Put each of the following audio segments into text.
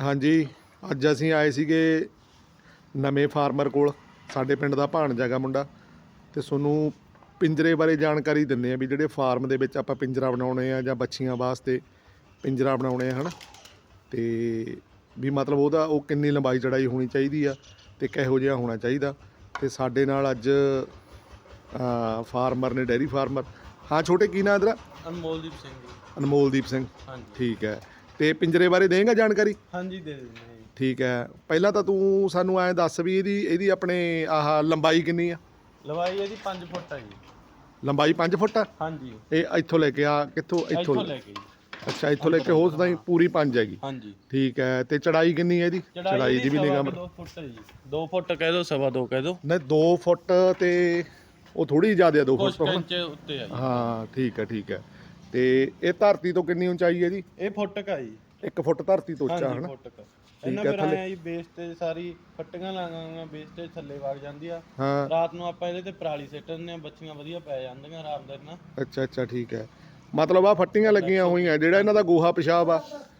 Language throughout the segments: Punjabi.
ਹਾਂਜੀ ਅੱਜ ਅਸੀਂ ਆਏ ਸੀਗੇ ਨਵੇਂ ਫਾਰਮਰ ਕੋਲ ਸਾਡੇ ਪਿੰਡ ਦਾ ਭਾਣਜਾ ਗਾ ਮੁੰਡਾ ਤੇ ਤੁਹਾਨੂੰ ਪਿੰਜਰੇ ਬਾਰੇ ਜਾਣਕਾਰੀ ਦਿੰਨੇ ਆ ਵੀ ਜਿਹੜੇ ਫਾਰਮ ਦੇ ਵਿੱਚ ਆਪਾਂ ਪਿੰਜਰਾ ਬਣਾਉਣੇ ਆ ਜਾਂ ਬੱਚੀਆਂ ਵਾਸਤੇ ਪਿੰਜਰਾ ਬਣਾਉਣੇ ਆ ਹਨਾ? ਤੇ ਵੀ ਮਤਲਬ ਉਹਦਾ ਉਹ ਕਿੰਨੀ ਲੰਬਾਈ ਚੜਾਈ ਹੋਣੀ ਚਾਹੀਦੀ ਆ ਤੇ ਕਿਹੋ ਜਿਹਾ ਹੋਣਾ ਚਾਹੀਦਾ। ਤੇ ਸਾਡੇ ਨਾਲ ਅੱਜ ਫਾਰਮਰ ਨੇ ਡੈਰੀ ਫਾਰਮਰ। ਹਾਂ ਛੋਟੇ ਕੀ ਨਾਂ ਤੇਰਾ? ਅਨਮੋਲਦੀਪ ਸਿੰਘ ਜੀ। ਅਨਮੋਲਦੀਪ ਸਿੰਘ। ਹਾਂਜੀ। ਠੀਕ ਹੈ। ਤੇ ਪਿੰਜਰੇ ਬਾਰੇ ਦੇਂਗਾ ਜਾਣਕਾਰੀ? ਹਾਂਜੀ ਦੇ ਦਿੰਦੇ ਹਾਂ ਜੀ। ਠੀਕ ਹੈ। ਪਹਿਲਾਂ ਤਾਂ ਤੂੰ ਸਾਨੂੰ ਐਂ ਦੱਸ ਵੀ ਇਹਦੀ ਇਹਦੀ ਆਪਣੇ ਆਹ ਲੰਬਾਈ ਕਿੰਨੀ ਆ? ਲਵਾਈ ਇਹਦੀ 5 ਫੁੱਟ ਹੈ ਜੀ। ਲੰਬਾਈ 5 ਫੁੱਟ ਆ? ਹਾਂਜੀ। ਇਹ ਇੱਥੋਂ ਲੈ ਕੇ ਆ ਕਿੱਥੋਂ? ਇੱਥੋਂ ਇੱਥੋਂ ਲੈ ਕੇ। ਜੀ। ਅੱਛਾ ਇੱਥੋਂ ਲੈ ਕੇ ਹੋ ਤਾਈਂ ਪੂਰੀ 5 ਹੈਗੀ। ਹਾਂਜੀ। ਠੀਕ ਹੈ ਤੇ ਚੜਾਈ ਕਿੰਨੀ ਹੈ ਇਹਦੀ? ਚੜਾਈ ਦੀ ਵੀ ਨਿਗਾਹ 2 ਫੁੱਟ ਹੈ ਜੀ। 2 ਫੁੱਟ ਕਹਿ ਦੋ ਸਵਾ 2 ਕਹਿ ਦੋ। ਨਹੀਂ 2 ਫੁੱਟ ਤੇ ਉਹ ਥੋੜੀ ਜ਼ਿਆਦਾ 2 ਫੁੱਟ। ਤੋਂ ਉੱਤੇ ਆ ਜੀ। ਹਾਂ ਠੀਕ ਹੈ ਠੀਕ ਹੈ। ਤੇ ਇਹ ਧਰਤੀ ਤੋਂ ਕਿੰਨੀ ਉਚਾਈ ਹੈ ਜੀ? ਇਹ ਫੁੱਟ ਕਾ ਜੀ। 1 ਫੁੱਟ ਧਰਤੀ ਤੋਂ ਉੱਚਾ ਹਾਂਜੀ ਹਨਾ? ਇਹਨਾਂ ਫਿਰ ਆਇਆ ਜੀ ਬੇਸ ਤੇ ਸਾਰੀ ਫੱਟੀਆਂ ਲਾਂਗਾਂਗਾ ਬੇਸ ਤੇ ਥੱਲੇ ਵਗ ਜਾਂਦੀ ਆ। ਹਾਂ। ਰਾਤ ਨੂੰ ਆਪਾਂ ਇਹਦੇ ਤੇ ਪਰਾਲੀ ਸਿੱਟ ਦਿੰਦੇ ਆ ਬੱਚੀਆਂ ਵਧੀਆ ਪੈ ਜਾਂਦੀਆਂ ਆਰਾਮਦਾਰ ਨਾਲ। ਅੱਛਾ ਅੱਛਾ ਠੀਕ ਹੈ। ਮਤਲਬ ਆ ਫੱਟੀਆਂ ਲੱਗੀਆਂ ਹੋਈਆਂ ਜਿਹੜਾ ਇਹਨਾਂ ਦਾ ਗੋਹਾ ਪਿਸ਼ਾਬ ਆ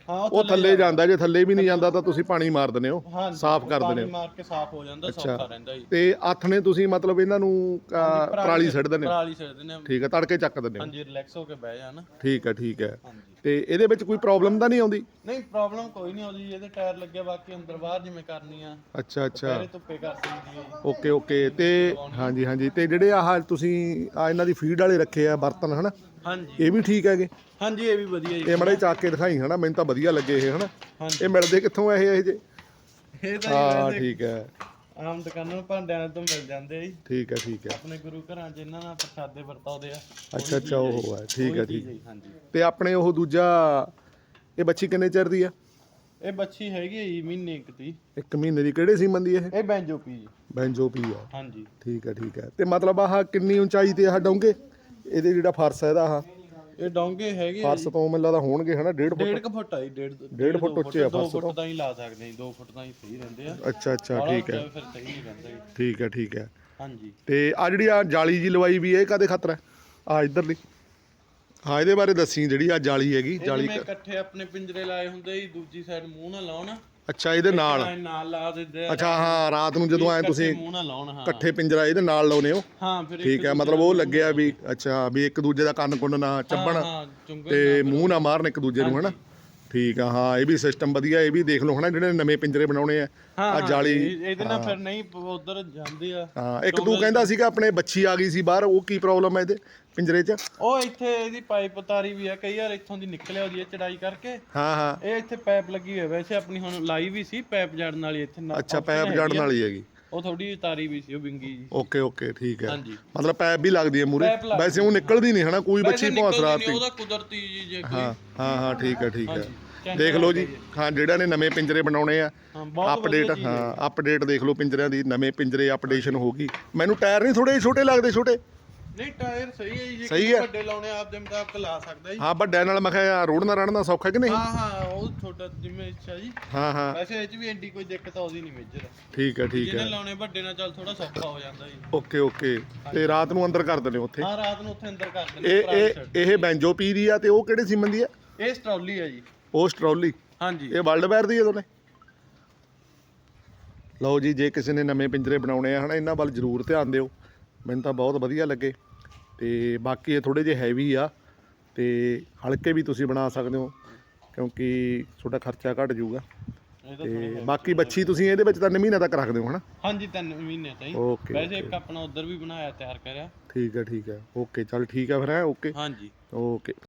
ਹਾਂ ਉਹ ਥੱਲੇ ਜਾਂਦਾ ਜੇ ਥੱਲੇ ਵੀ ਨਹੀਂ ਜਾਂਦਾ ਤਾਂ ਤੁਸੀਂ ਪਾਣੀ ਮਾਰ ਦਿੰਦੇ ਹੋ ਹਾਂਜੀ, ਸਾਫ਼ ਕਰ ਪਾਣੀ ਦਿੰਦੇ ਹੋ। ਮਾਰ ਕੇ ਸਾਫ਼ ਹੋ ਜਾਂਦਾ ਸੌਖਾ ਰਹਿੰਦਾ ਜੀ। ਤੇ ਆਥਣੇ ਤੁਸੀਂ ਮਤਲਬ ਇਹਨਾਂ ਨੂੰ ਅਹ, ਪਰਾਲੀ ਛੱਡ ਦਿੰਦੇ ਹੋ? ਪਰਾਲੀ ਸਿੱਟ ਦਿੰਦੇ ਆ ਠੀਕ ਹੈ ਤੜਕੇ ਚੱਕ ਦਿੰਦੇ ਹੋ? ਹਾਂਜੀ ਰਿਲੈਕਸ ਹੋ ਕੇ ਬਹਿ ਜਾਣ। ਠੀਕ ਹੈ ਠੀਕ ਹੈ। ਹਾਂਜੀ। ਤੇ ਇਹਦੇ ਵਿੱਚ ਕੋਈ ਪ੍ਰੋਬਲਮ ਤਾਂ ਨਹੀਂ ਆਉਂਦੀ? ਨਹੀਂ ਪ੍ਰੋਬਲਮ ਕੋਈ ਨਹੀਂ ਆਉਂਦੀ ਇਹਦੇ ਟਾਇਰ ਲੱਗੇ ਬਾਕੀ ਅੰਦਰ ਬਾਹਰ ਜਿਵੇਂ ਕਰਨੀ ਆ। ਅੱਛਾ ਅੱਛਾ। ਪਹਿਲੇ ਧੁੱਪੇ ਕਰ ਦਿੰਦੀ ਹੈ ਓਕੇ ਓਕੇ ਤੇ ਹਾਂਜੀ ਹਾਂਜੀ। ਤੇ ਜਿਹੜੇ ਆਹ ਤੁਸੀਂ ਆ ਇਹਨਾਂ ਦੀ ਫੀਡ ਵਾਲੇ ਰੱਖੇ ਆ ਬਰਤਨ ਹਨਾ? ਹਾਂਜੀ। ਇਹ ਵੀ ਠੀਕ ਹੈਗੇ? ਹਾਂਜੀ ਇਹ ਵੀ ਵਧੀਆ ਜੀ। ਇਹ ਮੜੇ ਚੱਕ ਕੇ ਦਿਖਾਈ ਹਨਾ? ਮੈਨੂੰ ਤਾਂ ਵਧੀਆ ਲੱਗੇ ਇਹ ਹਨਾ? ਇਹ ਮਿਲਦੇ ਕਿੱਥੋਂ ਆ ਇਹ ਇਹ ਜੇ? ਇਹ ਤਾਂ ਹਾਂ ਠੀਕ ਹੈ। ਆਮ ਦੁਕਾਨਾਂ ਭਾਂਡਿਆਂ ਤੋਂ ਮਿਲ ਜਾਂਦੇ ਆ ਜੀ। ਠੀਕ ਹੈ ਠੀਕ ਹੈ ਆਪਣੇ ਗੁਰੂ ਘਰਾਂ 'ਚ ਇਹਨਾਂ ਨਾਲ ਪ੍ਰਸ਼ਾਦੇ ਵਰਤਾਉਂਦੇ ਆ। ਅੱਛਾ ਅੱਛਾ ਉਹ ਹੈ ਠੀਕ ਹੈ। ਠੀਕ ਜੀ ਹਾਂਜੀ। ਤੇ ਆਪਣੇ ਉਹ ਦੂਜਾ ਇਹ ਬੱਚੀ ਕਿੰਨੇ ਚਿਰ ਦੀ ਆ? ਇਹ ਬੱਚੀ ਹੈਗੀ ਜੀ ਮਹੀਨੇ ਇੱਕ ਦੀ। ਇੱਕ ਮਹੀਨੇ ਦੀ। ਕਿਹੜੇ ਸੀਮਨ ਦੀ ਇਹ? ਇਹ ਬੈਂਜੋਪੀ ਜੀ। ਬੈਂਜੋਪੀ ਆ। ਹਾਂਜੀ। ਠੀਕ ਹੈ ਠੀਕ ਹੈ ਤੇ ਮਤਲਬ ਆਹ ਕਿੰਨੀ ਉਚਾਈ ਤੇ ਆਹ ਡੋਂਗੇ? ਇਹਦੇ ਜਿਹੜਾ ਫਰਸ਼ ਹੈ ਇਹਦਾ ਆਹ। ਇਹ ਡੋਂਗੇ ਹੈਗੇ ਆ ਫਰਸ਼ ਤੋਂ ਮੈਨੂੰ ਲੱਗਦਾ ਹੋਣਗੇ ਹਨਾ 1.5 ਫੁੱਟ? ਡੇਢ ਕੁ ਫੁੱਟ ਆ ਜੀ ਡੇਢ ਡੇਢ ਫੁੱਟ ਉੱਚੇ ਆ 2 ਫਰਸ਼ ਫੁੱਟ ਤਾਂ? ਹੀ ਲਾ ਸਕਦੇ ਜੀ 2 ਫੁੱਟ ਤਾਂ ਹੀ ਸਹੀ ਰਹਿੰਦੇ ਆ। ਅੱਛਾ ਅੱਛਾ ਠੀਕ ਹੈ। ਫਿਰ ਸਹੀ ਨਹੀਂ ਰਹਿੰਦਾ ਜੀ। ਠੀਕ ਹੈ ਠੀਕ ਹੈ। ਹਾਂਜੀ। ਤੇ ਆ ਜਿਹੜੀ ਆ ਜਾਲੀ ਜੀ ਲਵਾਈ ਵੀ ਇਹ ਕਾਦੇ ਖਤਰਾ ਆ ਇਧਰਲੀ। ਹਾਂ ਇਹਦੇ ਬਾਰੇ ਦੱਸੀ ਜਿਹੜੀ ਆ ਜਾਲੀ ਹੈਗੀ ਜਾਲੀ ਇਕੱਠੇ ਆਪਣੇ ਪਿੰਜਰੇ ਲਾਏ ਹੁੰਦੇ ਜੀ ਦੂਜੀ ਸਾਈਡ ਮੂੰਹ ਨਾਲ ਲਾਉਣ ਅੱਛਾ ਇਹਦੇ ਨਾਲ। ਐਂ ਨਾਲ ਲਾ ਦਿੰਦੇ ਆ। ਅੱਛਾ ਹਾਂ ਰਾਤ ਨੂੰ ਜਦੋਂ ਆਏ ਤੁਸੀਂ ਮੂੰਹ ਨਾਲ ਲਾਉਣ ਹਾਂ। ਇਕੱਠੇ ਪਿੰਜਰਾ ਇਹਦੇ ਨਾਲ ਲਾਉਨੇ ਹੋ? ਹਾਂ ਫਿਰ ਇੱਕ ਠੀਕ ਹੈ ਮਤਲਬ ਉਹ ਲੱਗਿਆ ਵੀ ਅੱਛਾ ਵੀ ਇੱਕ ਦੂਜੇ ਦਾ ਕੰਨ ਕੁੰਨ ਨਾ ਚੱਬਣ ਹਾਂ ਚੁੰਗਲ ਤੇ ਮੂੰਹ ਨਾ ਮਾਰਨ ਇੱਕ ਦੂਜੇ ਨੂੰ ਹਨਾ? ਠੀਕ ਆ ਹਾਂ ਇਹ ਵੀ ਸਿਸਟਮ ਵਧੀਆ ਇਹ ਵੀ ਦੇਖ ਲਓ ਹਨਾ ਜਿਹੜੇ ਨਵੇਂ ਪਿੰਜਰੇ ਬਣਾਉਣੇ ਆ ਹਾਂ ਆ ਜਾਲੀ ਇਹ- ਇਹਦੇ ਨਾਲ ਫਿਰ ਨਹੀਂ ਉਧਰ ਜਾਂਦੇ ਆ। ਹਾਂ ਇੱਕ ਤੂੰ ਕਹਿੰਦਾ ਸੀਗਾ ਆਪਣੇ ਬੱਚੀ ਆ ਗਈ ਸੀ ਬਾਹਰ ਉਹ ਕੀ ਪ੍ਰੋਬਲਮ ਹੈ ਇਹਦੇ ਪਿੰਜਰੇ 'ਚ? ਉਹ ਇੱਥੇ ਇਹਦੀ ਪਾਈਪ ਤਾਰੀ ਵੀ ਆ ਕਈ ਵਾਰ ਇੱਥੋਂ ਦੀ ਨਿਕਲਿਆ ਉਹਦੀ ਇਹ ਚੜਾਈ ਕਰਕੇ। ਹਾਂ ਹਾਂ। ਇਹ ਇੱਥੇ ਪਾਈਪ ਲੱਗੀ ਹੋਈ ਵੈਸੇ ਆਪਣੀ ਹੁਣ ਲਾਈ ਵੀ ਸੀ ਪਾਈਪ ਜੜਨ ਵਾਲੀ ਇੱਥੇ ਅੱਛਾ ਪੈਪ ਜੜਨ ਵਾਲੀ ਹੈਗੀ। ਉਹ ਥੋੜੀ ਤਾਰੀ ਵੀ ਸੀ ਉਹ ਵਿੰਗੀ ਜੀ। ਓਕੇ ਓਕੇ ਠੀਕ ਹੈ ਹਾਂਜੀ। ਮਤਲਬ ਪੈਪ ਵੀ ਲੱਗਦੀ ਹੈ ਮੂਰੇ। ਵੈਸੇ ਉਹ ਨਿਕਲਦੀ ਨਹੀਂ ਹਨਾ ਕੋਈ ਬੱਚੀ ਭੌਂਸ ਰਾਤ ਉਹਦਾ ਕੁਦਰਤੀ ਜੀ ਜੇ ਕੋਈ ਹਾਂ ਹਾਂ ਹਾਂ ਠੀਕ ਹੈ ਠੀਕ ਹੈ ਦੇਖ ਲਓ ਜੀ ਹਾਂ ਜਿਹੜਾ ਨੇ ਨਵੇਂ ਪਿੰਜਰੇ ਬਣਾਉਣੇ ਆ ਅਪਡੇਟ ਹਾਂ ਅਪਡੇਟ ਦੇਖ ਲਓ ਪਿੰਜਰਿਆਂ ਦੀ ਨਵੇਂ ਪਿੰਜਰੇ ਅਪਡੇਸ਼ਨ ਹੋ ਗਈ। ਮੈਨੂੰ ਟਾਇਰ ਨਹੀਂ ਥੋੜੇ ਛੋਟੇ ਲੱਗਦੇ ਛੋਟੇ? ਨਹੀਂ ਟਾਇਰ ਸਹੀ ਹੈ ਜੀ ਜੇ ਸਹੀ ਕਿਸੇ ਹੈ। ਵੱਡੇ ਲਾਉਣੇ ਆਪ ਦੇ ਮੁਤਾਬਕ ਲਾ ਸਕਦਾ ਜੀ। ਹਾਂ ਵੱਡਿਆਂ ਨਾਲ ਮੈਂ ਕਿਹਾ ਰੋੜਨਾ ਰੜਨਾ ਸੌਖਾ ਕਿ ਨਹੀਂ? ਹਾਂ ਹਾਂ ਉਹ ਛੋਟਾ ਜਿਵੇਂ ਇੱਛਾ ਜੀ। ਹਾਂ ਹਾਂ। ਵੈਸੇ ਇਹ ਚ ਵੀ ਐਡੀ ਕੋਈ ਦਿੱਕਤ ਆਉਂਦੀ ਨਹੀਂ ਮੇਜਰ ਠੀਕ ਹੈ ਠੀਕ ਜਿਹਨੇ ਹੈ। ਲਾਉਣੇ ਵੱਡੇ ਨਾਲ ਚੱਲ ਥੋੜਾ ਸੌਖਾ ਹੋ ਜਾਂਦਾ ਜੀ। Okay okay. ਤੇ ਰਾਤ ਨੂੰ ਅੰਦਰ ਕਰ ਦਿੰਦੇ ਉੱਥੇ? ਹਾਂ ਰਾਤ ਨੂੰ ਉੱਥੇ ਅੰਦਰ ਕਰ ਦਿੰਦੇ ਇਹ ਇਹ ਇਹ ਬੈਂਜੋ ਪੀ ਦੀ ਆ ਤੇ ਉਹ ਕਿਹੜੇ ਸੀਮਨ ਦੀ ਆ? ਇਹ ਸਟ੍ਰੋਲੀ ਹੈ ਜੀ। ਉਹ ਸਟ੍ਰੋਲੀ ਹਾਂਜੀ। ਇਹ ਵਰਲਡ ਵਾਇਰ ਦੀ ਹੈ ਦੋਨੇ? ਲਓ ਜੀ ਜੇ ਕਿਸੇ ਨੇ ਨਵੇਂ ਪਿੰਜਰੇ ਬਣਾਉਣੇ ਆ ਹਨਾ ਇਹਨਾਂ ਵੱਲ ਜ਼ਰੂਰ ਧਿਆਨ ਦਿਓ। ਮੈਨੂੰ ਤਾਂ ਬਹੁਤ ਵਧੀਆ ਲੱਗੇ। ਤੇ ਬਾਕੀ ਇਹ ਥੋੜੇ ਜਿਹੇ ਹੈਵੀ ਆ। ਤੇ ਹਲਕੇ ਵੀ ਤੁਸੀਂ ਬਣਾ ਸਕਦੇ ਹੋ ਕਿਉਂਕਿ ਤੁਹਾਡਾ ਖਰਚਾ ਘਟ ਜਾਊਗਾ। ਤਾਂ ਤੇ ਬਾਕੀ ਬੱਚੀ ਤੁਸੀਂ ਇਹਦੇ ਵਿੱਚ ਤਿੰਨ ਮਹੀਨੇ ਤੱਕ ਰੱਖਦੇ ਹੋ ਹਨਾ? ਹਾਂਜੀ ਤਿੰਨ ਮਹੀਨੇ ਤਾਈ। ਓਕੇ ਵੈਸੇ ਇੱਕ ਆਪਣਾ ਉਧਰ ਵੀ ਬਣਾਇਆ ਤਿਆਰ ਕਰਿਆ। ਠੀਕ ਹੈ ਠੀਕ ਹੈ ਓਕੇ ਚੱਲ ਠੀਕ ਹੈ ਫਿਰ ਹੈ ਓਕੇ। ਹਾਂਜੀ। ਓਕੇ।